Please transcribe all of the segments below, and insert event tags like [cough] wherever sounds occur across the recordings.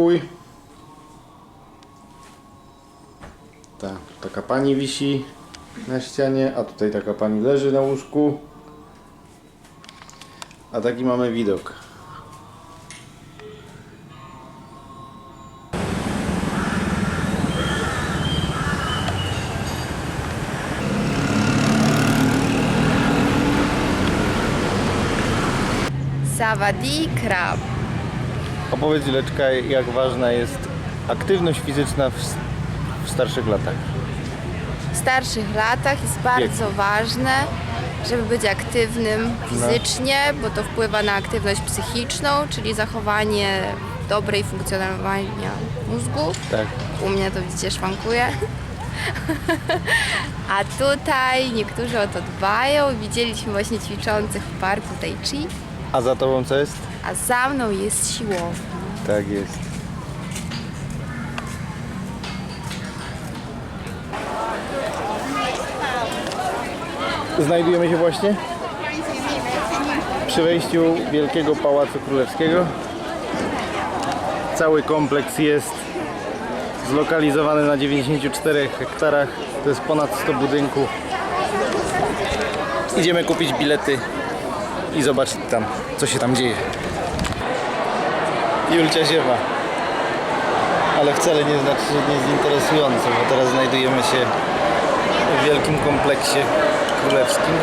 tak wygląda nasz pokój. Ta, taka pani wisi na ścianie, a tutaj taka pani leży na łóżku. A taki mamy widok. Savadi krab. Opowiedz Ileczka, jak ważna jest aktywność fizyczna w, w starszych latach. W starszych latach jest bardzo ważne, żeby być aktywnym fizycznie, bo to wpływa na aktywność psychiczną, czyli zachowanie dobrej funkcjonowania mózgu. Tak. U mnie to widzicie szwankuje. [laughs] A tutaj niektórzy o to dbają. Widzieliśmy właśnie ćwiczących w parku Tai Chi, A za tobą co jest? A za mną jest siłownia. Tak jest. Znajdujemy się właśnie przy wejściu Wielkiego Pałacu Królewskiego. Cały kompleks jest zlokalizowany na 94 hektarach. To jest ponad 100 budynków. Idziemy kupić bilety i zobaczyć tam, co się tam dzieje. Julcia ziewa. Ale wcale nie znaczy, że nie jest interesujące, bo teraz znajdujemy się w wielkim kompleksie królewskim,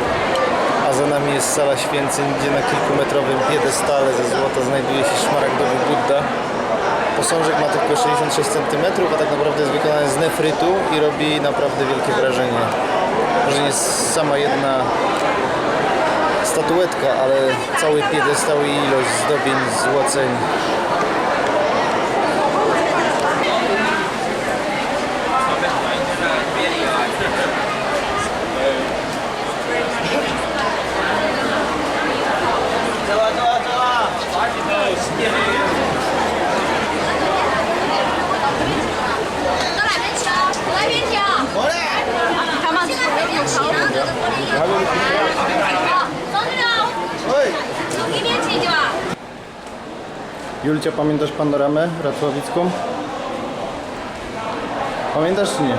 a za nami jest sala święceń, gdzie na kilkumetrowym piedestale ze złota znajduje się szmaragdowy Budda. Posążek ma tylko 66 cm, a tak naprawdę jest wykonany z nefrytu i robi naprawdę wielkie wrażenie. Może nie sama jedna statuetka, ale cały piedestał i ilość zdobień, złoceń. Julcia, pamiętasz panoramę racławicką? Pamiętasz czy nie?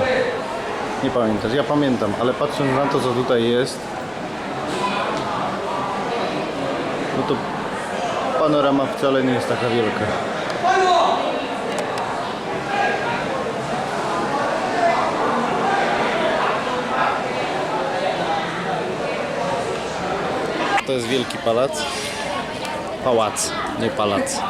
Nie pamiętasz, ja pamiętam, ale patrząc na to co tutaj jest, no to panorama wcale nie jest taka wielka. To jest wielki pałac. Pałac, nie palac.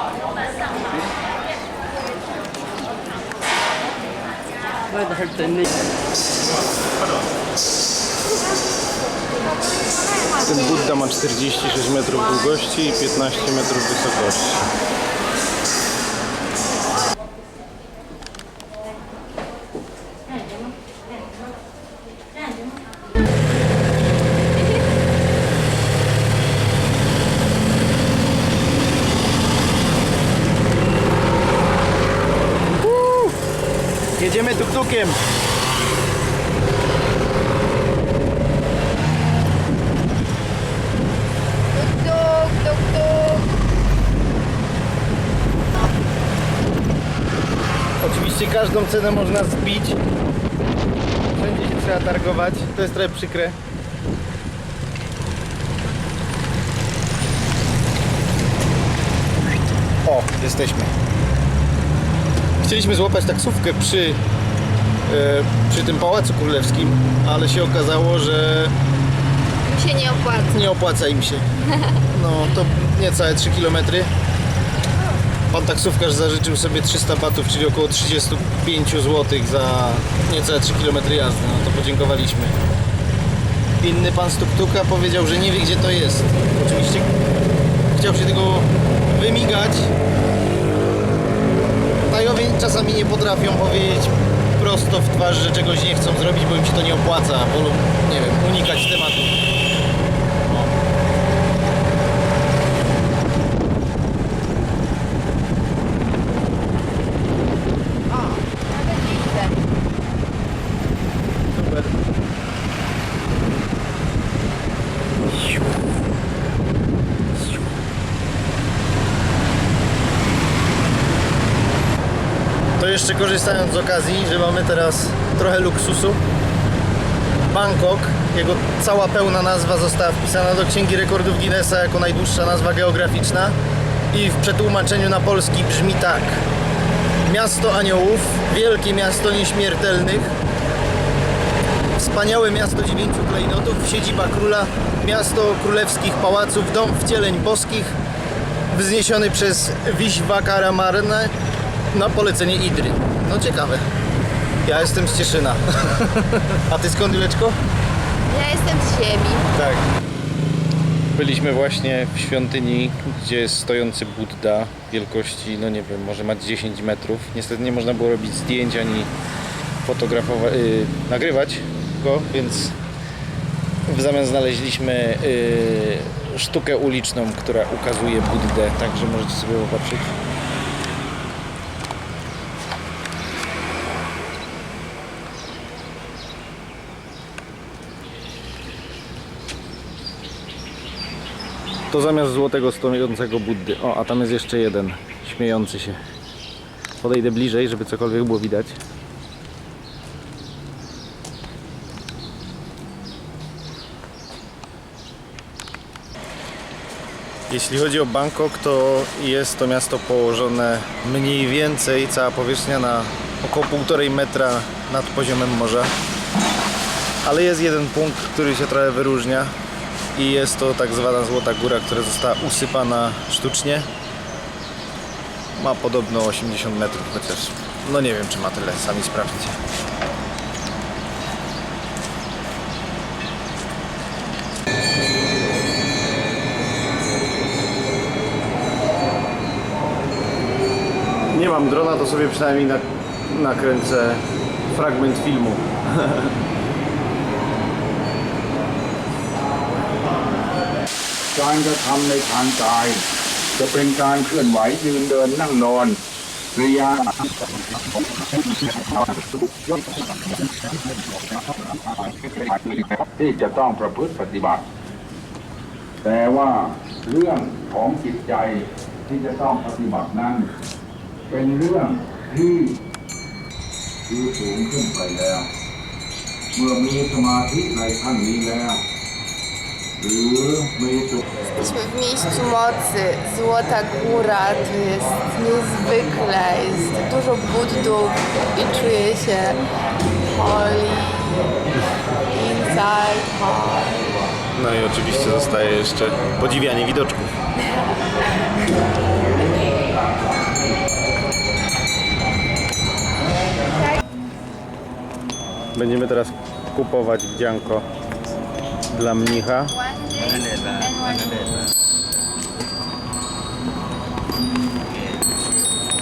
Ten Budda ma 46 metrów długości i 15 metrów wysokości. Jedziemy tuk-tukiem. Tuk, tuk, tuk, tuk. Oczywiście każdą cenę można zbić. Wszędzie się trzeba targować. To jest trochę przykre. O, jesteśmy. Chcieliśmy złapać taksówkę przy, e, przy tym Pałacu Królewskim, ale się okazało, że się nie opłaca. nie opłaca im się. No to niecałe 3 km. Pan taksówkarz zażyczył sobie 300 batów, czyli około 35 zł za niecałe 3 km jazdy. No to podziękowaliśmy. Inny pan z tuktuka powiedział, że nie wie gdzie to jest. Oczywiście chciał się tego wymigać. Czasami nie potrafią powiedzieć prosto w twarz, że czegoś nie chcą zrobić, bo im się to nie opłaca. Wolą, nie wiem, unikać tematu. Jeszcze korzystając z okazji, że mamy teraz trochę luksusu. Bangkok, jego cała pełna nazwa została wpisana do Księgi Rekordów Guinnessa jako najdłuższa nazwa geograficzna i w przetłumaczeniu na polski brzmi tak. Miasto aniołów, wielkie miasto nieśmiertelnych, wspaniałe miasto dziewięciu klejnotów, siedziba króla, miasto królewskich pałaców, dom wcieleń boskich, wzniesiony przez Wiśwakaramarnę na polecenie Idry. No ciekawe. Ja jestem z Cieszyna. [laughs] A ty skąd, Juleczko? Ja jestem z ziemi. Tak. Byliśmy właśnie w świątyni, gdzie jest stojący Budda wielkości, no nie wiem, może ma 10 metrów. Niestety nie można było robić zdjęć ani fotografować, yy, nagrywać go, więc w zamian znaleźliśmy yy, sztukę uliczną, która ukazuje Buddę, także możecie sobie popatrzeć. To zamiast złotego stojącego Buddy. O, a tam jest jeszcze jeden śmiejący się. Podejdę bliżej, żeby cokolwiek było widać. Jeśli chodzi o Bangkok, to jest to miasto położone mniej więcej, cała powierzchnia na około 1,5 metra nad poziomem morza. Ale jest jeden punkt, który się trochę wyróżnia i jest to tak zwana Złota Góra, która została usypana sztucznie. Ma podobno 80 metrów, chociaż no nie wiem czy ma tyle, sami sprawdźcie. Nie mam drona, to sobie przynajmniej na, nakręcę fragment filmu. [laughs] การกระทำในทางกาย จะเป็นการเคลื่อนไหวยืนเดินนั่งนอนระยะที่จะต้องประพฤติปฏิบัติ แต่ว่าเรื่องของจิตใจที่จะต้องปฏิบัตินั้น เป็นเรื่องที่คือสูงขึ้นไปแล้ว เมื่อมีสมาธิในขั้นนี้แล้ว Jesteśmy w miejscu mocy. Złota Góra to jest niezwykle. Jest dużo buddów i czuję się holy inside heart. No i oczywiście zostaje jeszcze podziwianie widoczków. Będziemy teraz kupować wdzianko dla mnicha. One day and one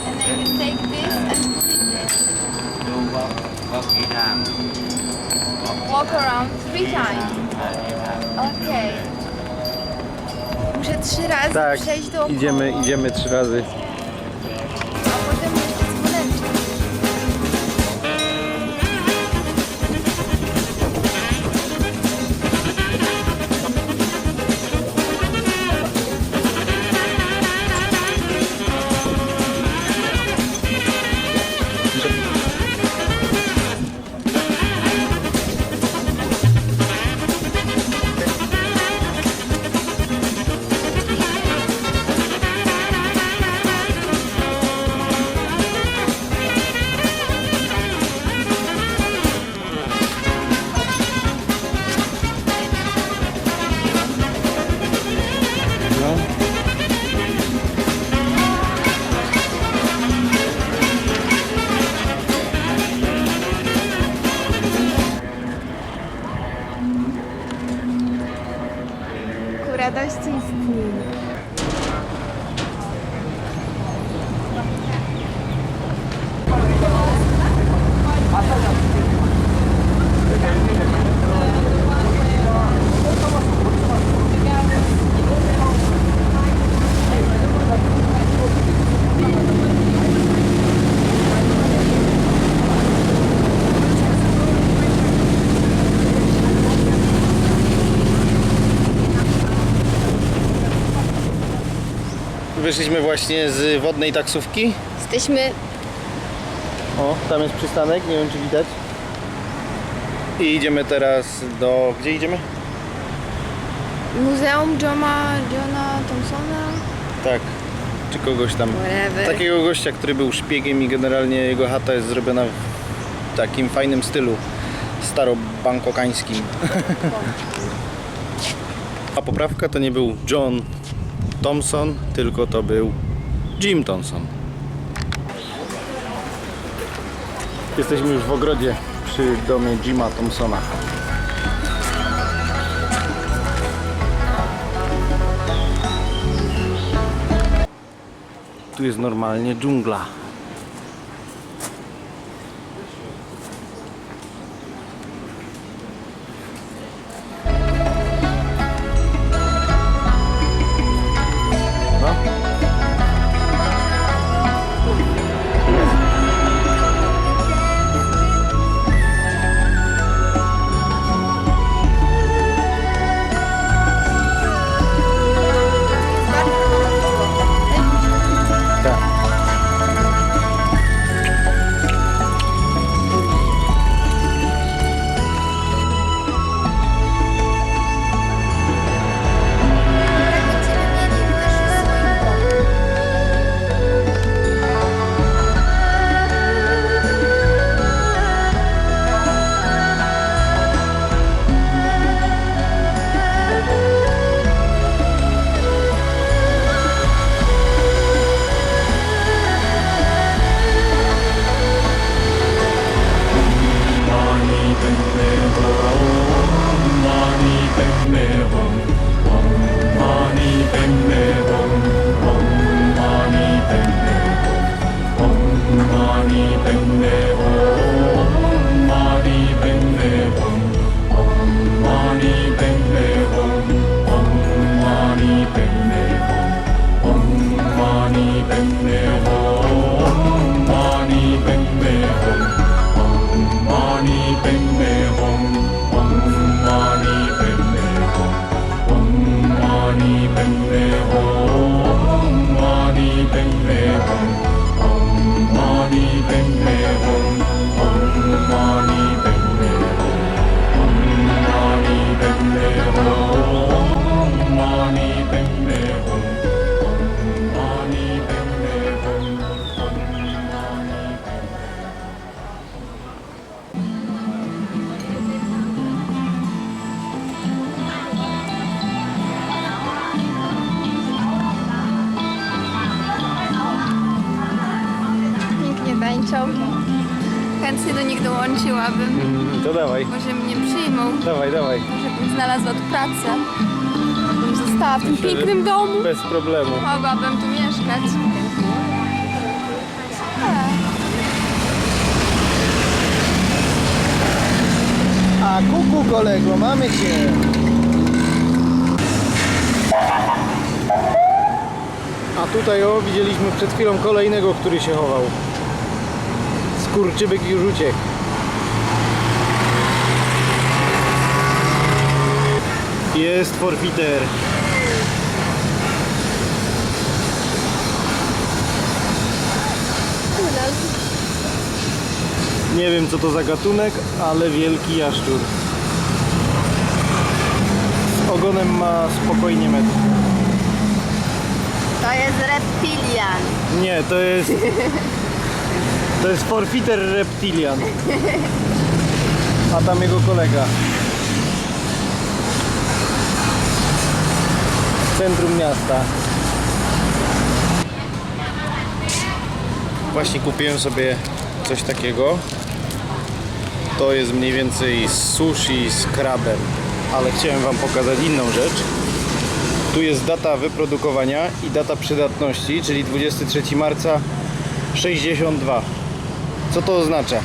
And then you take this and put it there. do walk, walk three times. Walk around three times. Uh, three times. Okej. Muszę trzy razy Tak, przejść do idziemy, idziemy trzy razy. Wyszliśmy właśnie z wodnej taksówki. Jesteśmy O, tam jest przystanek, nie wiem czy widać. I idziemy teraz do... Gdzie idziemy? Muzeum Johna, Johna Thompsona? Tak, czy kogoś tam. Whatever. Takiego gościa, który był szpiegiem i generalnie jego chata jest zrobiona w takim fajnym stylu starobankokańskim. [laughs] A poprawka to nie był John Thompson, tylko to był Jim Thompson. Jesteśmy już w ogrodzie przy domie Jima Thompsona. Tu jest normalnie dżungla. Chętnie do nich dołączyłabym. Mm, To dawaj, Może mnie przyjmą. dawaj, dawaj. Może bym znalazła tu pracę. Bym została w tym pięknym domu. Bez problemu. Mogłabym tu mieszkać. A kuku kolego, mamy cię. A tutaj o, widzieliśmy przed chwilą kolejnego, który się chował. Skurczybyk już uciekł. Jest forfiter. Nie wiem co to za gatunek, ale wielki jaszczur. Z ogonem ma spokojnie metr. To jest reptilian. Nie, to jest... To jest forfiter reptilian. A tam jego kolega. W centrum miasta. Właśnie kupiłem sobie coś takiego. To jest mniej więcej sushi z krabem. Ale chciałem Wam pokazać inną rzecz. Tu jest data wyprodukowania i data przydatności, czyli 23 marca 62. Co to oznacza?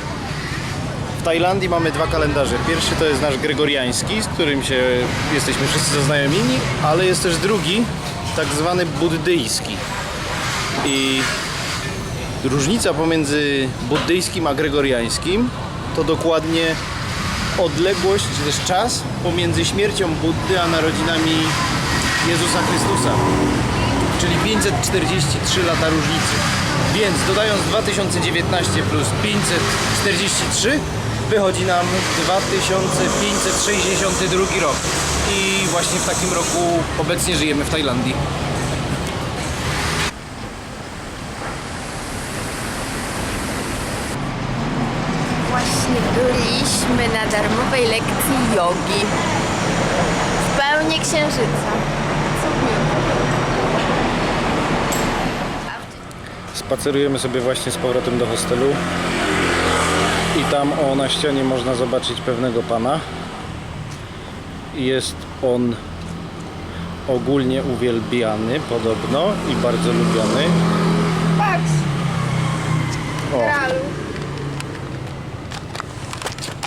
W Tajlandii mamy dwa kalendarze. Pierwszy to jest nasz gregoriański, z którym się jesteśmy wszyscy zaznajomieni, ale jest też drugi, tak zwany buddyjski. I różnica pomiędzy buddyjskim a gregoriańskim to dokładnie odległość, czy też czas pomiędzy śmiercią Buddy a narodzinami Jezusa Chrystusa. Czyli 543 lata różnicy. Więc dodając 2019 plus 543 wychodzi nam 2562 rok. I właśnie w takim roku obecnie żyjemy w Tajlandii. Właśnie byliśmy na darmowej lekcji jogi. W pełni księżyca. Co Spacerujemy sobie właśnie z powrotem do hostelu. I tam o na ścianie można zobaczyć pewnego pana. Jest on ogólnie uwielbiany podobno i bardzo lubiany. Patrz, O, kralu.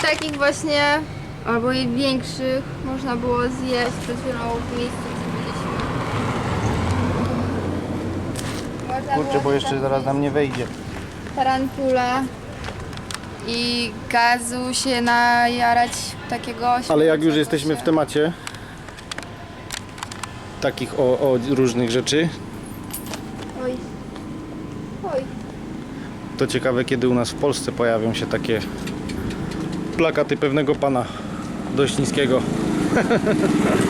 Takich właśnie, albo i większych, można było zjeść przed chwilą w miejscu, gdzie byliśmy. Można kurczę, bo jeszcze zaraz nam nie wejdzie. tarantula i gazu się najarać takiego Ale jak już jesteśmy w temacie takich o, o różnych rzeczy, Oj. Oj. to ciekawe kiedy u nas w Polsce pojawią się takie plakaty pewnego pana dość niskiego. [laughs]